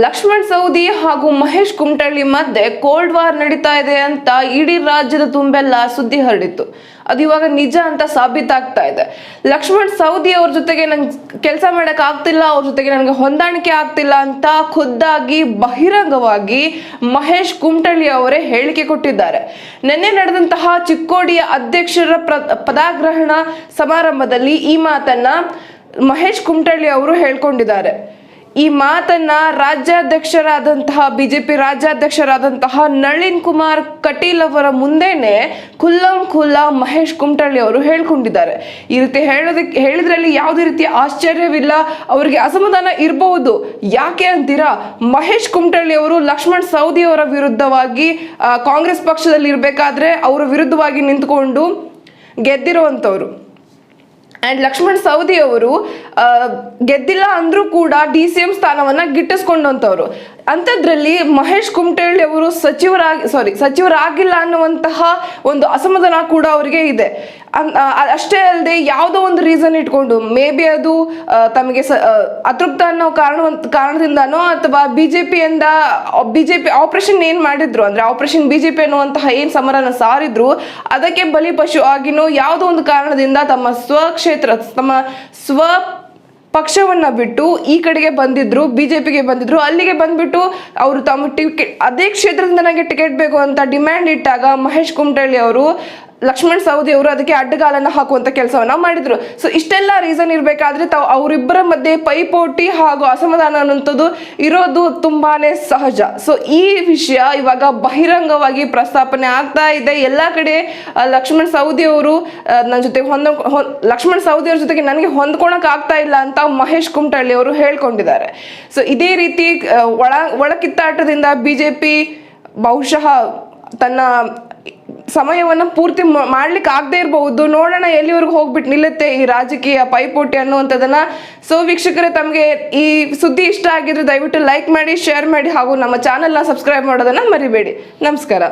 Lakshman Saudi ಹಾಗೂ ಮಹೇಶ್ ಕುಮಟಳ್ಳಿ ಮಧ್ಯೆ cold war ನಡೀತಾ ಇದೆ ಅಂತ ಇಡೀ ರಾಜ್ಯದ ತುಂಬೆಲ್ಲ ಸುದ್ದಿ ಹರಡಿತ್ತು. ಅದು ಇವಾಗ ನಿಜ ಅಂತ ಸಾಬೀತಾಗ್ತಾ ಇದೆ. ಲಕ್ಷ್ಮಣ್ ಸೌದಿ ಅವ್ರ ಜೊತೆಗೆ ನಂಗೆ ಕೆಲಸ ಮಾಡಕ್ ಆಗ್ತಿಲ್ಲ, ಅವ್ರ ಜೊತೆಗೆ ನನಗೆ ಹೊಂದಾಣಿಕೆ ಆಗ್ತಿಲ್ಲ ಅಂತ ಖುದ್ದಾಗಿ ಬಹಿರಂಗವಾಗಿ ಮಹೇಶ್ ಕುಮಟಳ್ಳಿ ಅವರೇ ಹೇಳಿಕೆ ಕೊಟ್ಟಿದ್ದಾರೆ. ನಿನ್ನೆ ನಡೆದಂತಹ ಚಿಕ್ಕೋಡಿಯ ಅಧ್ಯಕ್ಷರ ಪದಾಗ್ರಹಣ ಸಮಾರಂಭದಲ್ಲಿ ಈ ಮಾತನ್ನ ಮಹೇಶ್ ಕುಮಟಳ್ಳಿ ಅವರು ಹೇಳ್ಕೊಂಡಿದ್ದಾರೆ. ಈ ಮಾತನ್ನ ರಾಜ್ಯಾಧ್ಯಕ್ಷರಾದಂತಹ, ಬಿಜೆಪಿ ರಾಜ್ಯಾಧ್ಯಕ್ಷರಾದಂತಹ ನಳಿನ್ ಕುಮಾರ್ ಕಟೀಲ್ ಅವರ ಮುಂದೆನೆ ಖುಲ್ಲಂ ಖುಲ್ಲಾ ಮಹೇಶ್ ಕುಮಟಳ್ಳಿ ಅವರು ಹೇಳ್ಕೊಂಡಿದ್ದಾರೆ. ಈ ರೀತಿ ಹೇಳೋದಕ್ಕೆ ಹೇಳಿದ್ರಲ್ಲಿ ಯಾವುದೇ ರೀತಿಯ ಆಶ್ಚರ್ಯವಿಲ್ಲ, ಅವರಿಗೆ ಅಸಮಾಧಾನ ಇರಬಹುದು. ಯಾಕೆ ಅಂತೀರಾ? ಮಹೇಶ್ ಕುಮಟಳ್ಳಿ ಅವರು ಲಕ್ಷ್ಮಣ್ ಸೌದಿ ಅವರ ವಿರುದ್ಧವಾಗಿ ಕಾಂಗ್ರೆಸ್ ಪಕ್ಷದಲ್ಲಿ ಇರಬೇಕಾದ್ರೆ ಅವರ ವಿರುದ್ಧವಾಗಿ ನಿಂತ್ಕೊಂಡು ಗೆದ್ದಿರುವಂಥವ್ರು. ಅಂಡ್ ಲಕ್ಷ್ಮಣ್ ಸವದಿ ಅವರು ಗೆದ್ದಿಲ್ಲ ಅಂದ್ರೂ ಕೂಡ ಡಿ ಸಿ ಎಂ ಸ್ಥಾನವನ್ನ ಗಿಟ್ಟಿಸ್ಕೊಂಡಂತವ್ರು. ಅಂಥದ್ರಲ್ಲಿ ಮಹೇಶ್ ಕುಮಟಳ್ಳಿ ಅವರು ಸಚಿವರಾಗಿ ಸಾರಿ ಸಚಿವರಾಗಿಲ್ಲ ಅನ್ನುವಂತಹ ಒಂದು ಅಸಮಾಧಾನ ಕೂಡ ಅವರಿಗೆ ಇದೆ. ಅಷ್ಟೇ ಅಲ್ಲದೆ ಯಾವುದೋ ಒಂದು ರೀಸನ್ ಇಟ್ಕೊಂಡು ಮೇ ಬಿ ಅದು ತಮಗೆ ಅತೃಪ್ತ ಅನ್ನೋ ಕಾರಣ, ಕಾರಣದಿಂದನೋ ಅಥವಾ ಬಿ ಜೆ ಪಿಯಿಂದ ಬಿ ಜೆ ಪಿ ಆಪರೇಷನ್ ಏನು ಮಾಡಿದ್ರು, ಅಂದ್ರೆ ಆಪರೇಷನ್ ಪಿ ಅನ್ನುವಂತಹ ಏನು ಸಮರನ ಸಾರಿದ್ರು, ಅದಕ್ಕೆ ಬಲಿಪಶು ಆಗಿನೋ ಯಾವುದೋ ಒಂದು ಕಾರಣದಿಂದ ತಮ್ಮ ಸ್ವಕ್ಷೇತ್ರ, ತಮ್ಮ ಸ್ವ ಪಕ್ಷವನ್ನ ಬಿಟ್ಟು ಈ ಕಡೆಗೆ ಬಂದಿದ್ರು, ಬಿಜೆಪಿಗೆ ಬಂದಿದ್ರು, ಅಲ್ಲಿಗೆ ಬಂದ್ಬಿಟ್ಟು ಅವರು ತಮ್ಮ ಟಿಕೆಟ್ ಅದೇ ಕ್ಷೇತ್ರದಿಂದ ನನಗೆ ಟಿಕೆಟ್ ಬೇಕು ಅಂತ ಡಿಮ್ಯಾಂಡ್ ಇಟ್ಟಾಗ ಮಹೇಶ್ ಕುಮಟಳ್ಳಿ ಅವರು ಲಕ್ಷ್ಮಣ್ ಸವದಿ ಅವರು ಅದಕ್ಕೆ ಅಡ್ಡಗಾಲನ್ನ ಹಾಕುವಂತ ಕೆಲಸವನ್ನ ಮಾಡಿದ್ರು. ಸೊ ಇಷ್ಟೆಲ್ಲ ರೀಸನ್ ಇರಬೇಕಾದ್ರೆ ತಾವು ಅವರಿಬ್ಬರ ಮಧ್ಯೆ ಪೈಪೋಟಿ ಹಾಗೂ ಅಸಮಾಧಾನ ಅನ್ನುವಂಥದ್ದು ಇರೋದು ತುಂಬಾನೇ ಸಹಜ. ಸೊ ಈ ವಿಷಯ ಇವಾಗ ಬಹಿರಂಗವಾಗಿ ಪ್ರಸ್ತಾಪನೆ ಆಗ್ತಾ ಇದೆ. ಎಲ್ಲ ಕಡೆ ಲಕ್ಷ್ಮಣ್ ಸವದಿ ಅವರು ನನ್ನ ಜೊತೆ ಹೊಂದ ಲಕ್ಷ್ಮಣ್ ಸವದಿ ಅವ್ರ ಜೊತೆಗೆ ನನಗೆ ಹೊಂದ್ಕೊಳಕ್ ಆಗ್ತಾ ಇಲ್ಲ ಅಂತ ಮಹೇಶ್ ಕುಮಟಳ್ಳಿ ಅವರು ಹೇಳ್ಕೊಂಡಿದ್ದಾರೆ. ಸೊ ಇದೇ ರೀತಿ ಒಳ, ಒಳಕಿತ್ತಾಟದಿಂದ ಬಿಜೆಪಿ ಬಹುಶಃ ತನ್ನ ಸಮಯವನ್ನ ಪೂರ್ತಿ ಮಾಡ್ಲಿಕ್ಕೆ ಆಗದೆ ಇರಬಹುದು. ನೋಡೋಣ ಎಲ್ಲಿವರೆಗೂ ಹೋಗ್ಬಿಟ್ಟು ನಿಲ್ಲುತ್ತೆ ಈ ರಾಜಕೀಯ ಪೈಪೋಟಿ ಅನ್ನುವಂಥದ್ದನ್ನ. ಸೊ ವೀಕ್ಷಕರೇ, ತಮಗೆ ಈ ಸುದ್ದಿ ಇಷ್ಟ ಆಗಿದ್ರೆ ದಯವಿಟ್ಟು ಲೈಕ್ ಮಾಡಿ ಶೇರ್ ಮಾಡಿ ಹಾಗೂ ನಮ್ಮ ಚಾನೆಲ್ನ ಸಬ್ಸ್ಕ್ರೈಬ್ ಮಾಡೋದನ್ನ ಮರಿಬೇಡಿ. ನಮಸ್ಕಾರ.